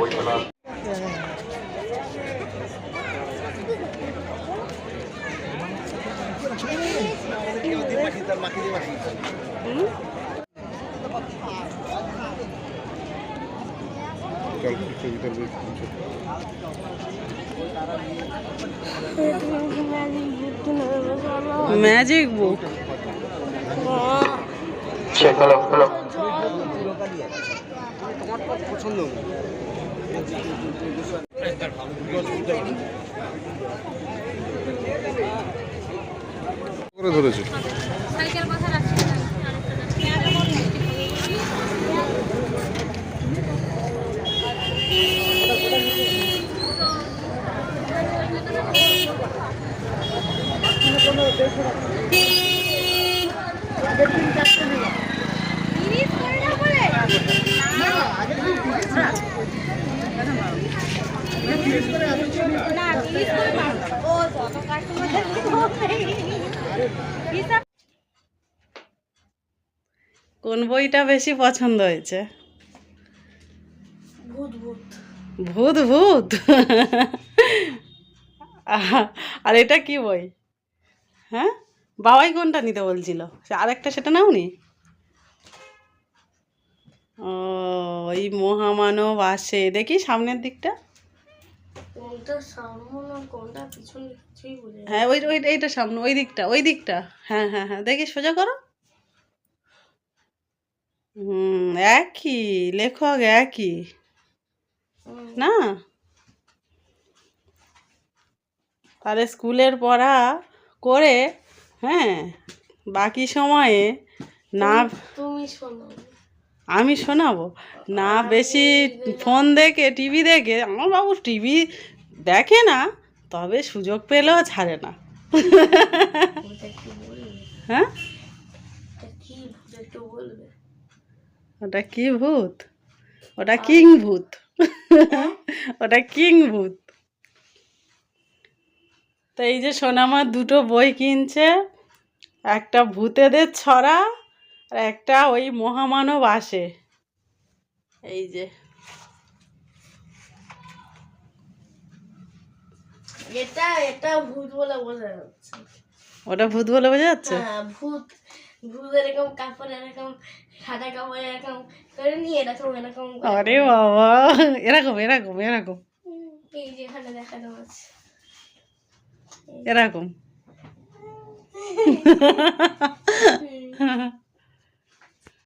বই মেলা ম্যাজিক বুক সে কলম কলম তোমার পছন্দ? কথা রাখছি না। তিরিশ করে না বলে? না, তিরিশ করে পাবো। ও, যত customer দেখি হিসাব কোন বইটা বেশি পছন্দ হয়েছে? ভূত ভূত। আর এটা কি বই? হ্যাঁ? বাবাই কোনটা নিতে বলছিল? আরেকটা সেটা নাওনি? ও ওই মহামানব আসে। দেখি সামনের দিকটা কোনটা সামনে না কোনটা পিছনে কিছুই বুঝে হ্যাঁ ওই ওই এইটা সামনে ওই দিকটা ওই দিকটা। হ্যাঁ হ্যাঁ হ্যাঁ দেখি সোজা করো। হুম একই লেখক একই। না? তাহলে স্কুলের পড়া করে হ্যাঁ বাকি সময়ে না তুমি শোনো আমি শোনাবো। না বেশি ফোন দেখে টিভি দেখে আমার বাবু টিভি দেখে না তবে সুযোগ পেলেও ছাড়ে না। ওটা হ্যাঁ? ওটা কি ভূত ওটা কিং ভূত? ওটা কিং ভূত। তো এই যে সোনামার দুটো বই কিনছে একটা ভূতেদের ছড়া আর একটা ওই মহামানব আসে। এই যে। এটা এটা ভূত বলে বোঝা যাচ্ছে। ওটা ভূত বলে বোঝা যাচ্ছে? হ্যাঁ ভূত। ভূত এরকম কাপড় এরকম সাদা কাপড় এরকম করে নিয়ে এরকম এরকম। আরে বাবা এরকম এরকম এরকম। হুম, এই যে এখানে দেখানো আছে এরকম।